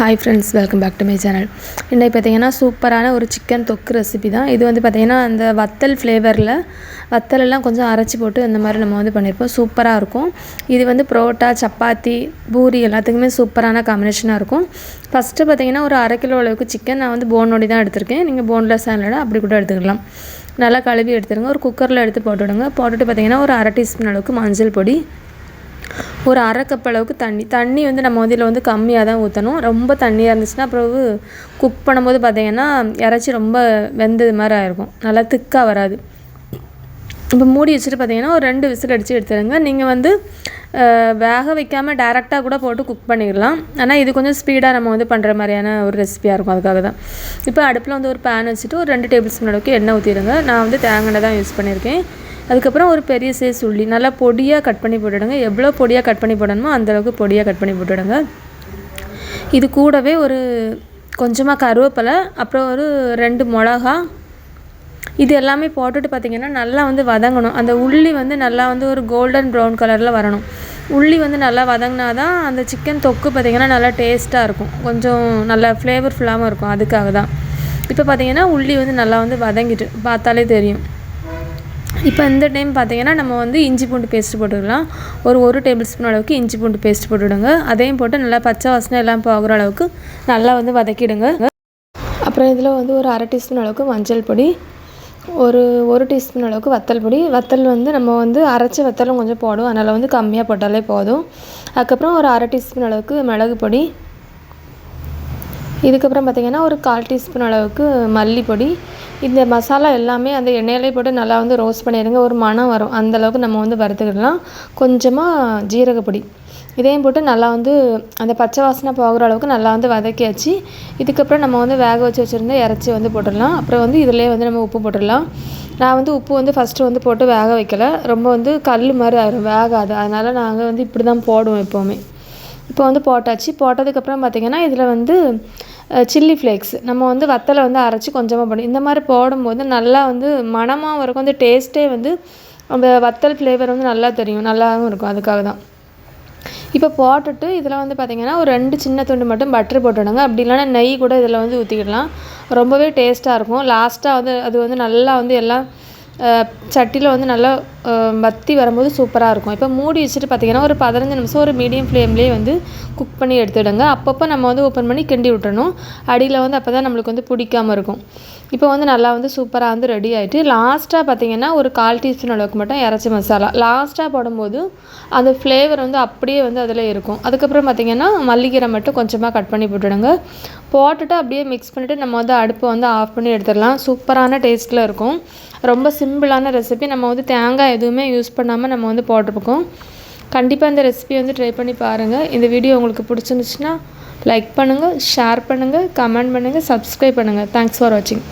Hi friends welcome back to my channel இன்னைக்கு பார்த்தீங்கன்னா சூப்பரான ஒரு சிக்கன் தொக்கு ரெசிபி தான். இது வந்து பார்த்திங்கன்னா அந்த வத்தல் ஃப்ளேவரில் வத்தலெல்லாம் கொஞ்சம் அரைச்சி போட்டு இந்த மாதிரி நம்ம வந்து பண்ணியிருப்போம். சூப்பராக இருக்கும். இது வந்து புரோட்டா சப்பாத்தி பூரி எல்லாத்துக்குமே சூப்பரான காம்பினேஷனாக இருக்கும். ஃபஸ்ட்டு பார்த்தீங்கன்னா ஒரு அரை கிலோ அளவுக்கு சிக்கன் நான் வந்து போனோடி தான் எடுத்திருக்கேன். நீங்கள் போன்லெஸ் சாலடை அப்படி கூட எடுத்துக்கலாம். நல்லா கழுவி எடுத்துருங்க. ஒரு குக்கரில் எடுத்து போட்டுவிடுங்க. போட்டுட்டு பார்த்திங்கன்னா ஒரு அரை டீஸ்பூன் அளவுக்கு மஞ்சள் பொடி ஒரு அரை கப் அளவுக்கு தண்ணி. தண்ணி வந்து நம்ம வந்து இதில் வந்து கம்மியாக தான் ஊற்றணும் ரொம்ப தண்ணியாக இருந்துச்சுன்னா பிறகு குக் பண்ணும்போது பார்த்திங்கன்னா இறச்சி ரொம்ப வெந்தது மாதிரி ஆயிருக்கும். நல்லா திக்காக வராது. இப்போ மூடி வச்சுட்டு பார்த்தீங்கன்னா ஒரு ரெண்டு விசில் அடித்து எடுத்துருங்க நீங்கள் வந்து வேக வைக்காமல் டேரெக்டாக கூட போட்டு குக் பண்ணிடலாம். ஆனால் இது கொஞ்சம் ஸ்பீடாக நம்ம வந்து பண்ணுற மாதிரியான ஒரு ரெசிபியாக இருக்கும். அதுக்காக தான். இப்போ அடுப்பில் வந்து ஒரு பேன் வச்சுட்டு ஒரு ரெண்டு டேபிள் ஸ்பூன் அளவுக்கு எண்ணெய் ஊற்றிடுங்க நான் வந்து தேங்காய் தான் யூஸ் பண்ணியிருக்கேன். அதுக்கப்புறம் ஒரு பெரிய சைஸ் உள்ளி நல்லா பொடியாக கட் பண்ணி போட்டுடுங்க. எவ்வளோ பொடியாக கட் பண்ணி போடணுமோ அந்தளவுக்கு பொடியாக கட் பண்ணி போட்டுடுங்க. இது கூடவே ஒரு கொஞ்சமாக கருவேப்பிலை அப்புறம் ஒரு ரெண்டு மிளகா. இது எல்லாமே போட்டுட்டு பார்த்திங்கன்னா நல்லா வந்து வதங்கணும். அந்த உள்ளி வந்து நல்லா வந்து ஒரு கோல்டன் ப்ரௌன் கலரில் வரணும். உள்ளி வந்து நல்லா வதங்கினா தான் அந்த சிக்கன் தொக்கு பார்த்திங்கன்னா நல்லா டேஸ்ட்டாக இருக்கும். கொஞ்சம் நல்லா ஃப்ளேவர்ஃபுல்லாகவும் இருக்கும். அதுக்காக தான் இப்போ பார்த்திங்கன்னா உள்ளி வந்து நல்லா வந்து வதங்கிட்டு பார்த்தாலே தெரியும். இப்போ இந்த டைம் பார்த்தீங்கன்னா நம்ம வந்து இஞ்சி பூண்டு பேஸ்ட் போட்டுக்கலாம். ஒரு ஒரு டேபிள் ஸ்பூன் அளவுக்கு இஞ்சி பூண்டு பேஸ்ட் போட்டுவிடுங்க அதையும் போட்டு நல்லா பச்சை வாசனை எல்லாம் போகிற அளவுக்கு நல்லா வந்து வதக்கிடுங்க. அப்புறம் இதில் வந்து ஒரு அரை டீஸ்பூன் அளவுக்கு மஞ்சள் பொடி ஒரு ஒரு டீஸ்பூன் அளவுக்கு வத்தல் பொடி. வத்தல் வந்து நம்ம வந்து அரைச்ச வத்தலும் கொஞ்சம் போடும் அதனால் வந்து கம்மியாக போட்டாலே போதும். அதுக்கப்புறம் ஒரு அரை டீஸ்பூன் அளவுக்கு மிளகு பொடி இதுக்கப்புறம் பார்த்திங்கன்னா ஒரு கால் டீஸ்பூன் அளவுக்கு மல்லிப்பொடி. இந்த மசாலா எல்லாமே அந்த எண்ணெயிலே போட்டு நல்லா வந்து ரோஸ்ட் பண்ணிடுங்க. ஒரு மணம் வரும். அந்தளவுக்கு நம்ம வந்து வறுத்துக்கிடலாம். கொஞ்சமாக ஜீரகப்பொடி இதையும் போட்டு நல்லா வந்து அந்த பச்சை வாசனை போகிற அளவுக்கு நல்லா வந்து வதக்கியாச்சு. இதுக்கப்புறம் நம்ம வந்து வேக வச்சு வச்சுருந்தா இறச்சி வந்து போட்டுடலாம். அப்புறம் வந்து இதிலே வந்து நம்ம உப்பு போட்டுடலாம். நான் வந்து உப்பு வந்து ஃபஸ்ட்டு வந்து போட்டு வேக வைக்கல. ரொம்ப வந்து கல் மாதிரி ஆயிரும். வேகாது. அதனால் நாங்கள் வந்து இப்படி தான் போடுவோம் எப்போவுமே. இப்போ வந்து போட்டாச்சு. போட்டதுக்கப்புறம் பார்த்திங்கன்னா இதில் வந்து சில்லி ஃப்ளேக்ஸ் நம்ம வந்து வத்தலை வந்து அரைச்சி கொஞ்சமாக போடணும். இந்த மாதிரி போடும்போது நல்லா வந்து மணமாகவும் இருக்கும். அந்த டேஸ்ட்டே வந்து அந்த வத்தல் ஃப்ளேவர் வந்து நல்லா தெரியும். நல்லாவும் இருக்கும். அதுக்காக தான். இப்போ போட்டுட்டு இதில் வந்து பார்த்திங்கன்னா ஒரு ரெண்டு சின்ன துண்டு மட்டும் பட்டர் போட்டுடுங்க. அப்படி இல்லைனா நெய் கூட இதில் வந்து ஊற்றிக்கிடலாம் ரொம்பவே டேஸ்ட்டாக இருக்கும். லாஸ்ட்டாக வந்து அது வந்து நல்லா வந்து எல்லாம் சட்டியில் வந்து நல்லா வற்றி வரும்போது சூப்பராக இருக்கும். இப்போ மூடி வச்சுட்டு பார்த்திங்கன்னா ஒரு பதினஞ்சு நிமிஷம் ஒரு மீடியம் ஃப்ளேம்லேயே வந்து குக் பண்ணி எடுத்துவிடுங்க அப்பப்போ நம்ம வந்து ஓப்பன் பண்ணி கிண்டி விட்டுறணும். அடியில் வந்து அப்போ தான் நம்மளுக்கு வந்து பிடிக்காமல் இருக்கும். இப்போ வந்து நல்லா வந்து சூப்பராக வந்து ரெடி ஆகிட்டு லாஸ்ட்டாக பார்த்திங்கன்னா ஒரு கால் டீஸ்பூன் அளவுக்கு மட்டும் இறச்சி மசாலா. லாஸ்ட்டாக போடும்போது அந்த ஃப்ளேவர் வந்து அப்படியே வந்து அதில் இருக்கும். அதுக்கப்புறம் பார்த்திங்கன்னா மல்லிகீரை மட்டும் கொஞ்சமாக கட் பண்ணி போட்டுடுங்க. போட்டுட்டு அப்படியே மிக்ஸ் பண்ணிவிட்டு நம்ம வந்து அடுப்பை வந்து ஆஃப் பண்ணி எடுத்துடலாம். சூப்பரான டேஸ்ட்டில் இருக்கும். ரொம்ப சிம்பிளான ரெசிபி நம்ம வந்து தேங்காய் எதுவுமே யூஸ் பண்ணாமல் நம்ம வந்து போட்டிருக்கோம். கண்டிப்பாக இந்த ரெசிபி வந்து ட்ரை பண்ணி பாருங்கள் இந்த வீடியோ உங்களுக்கு பிடிச்சிருந்துச்சுன்னா லைக் பண்ணுங்கள் ஷேர் பண்ணுங்கள் கமெண்ட் பண்ணுங்கள் சப்ஸ்கிரைப் பண்ணுங்கள் தேங்க்ஸ் ஃபார் வாட்சிங்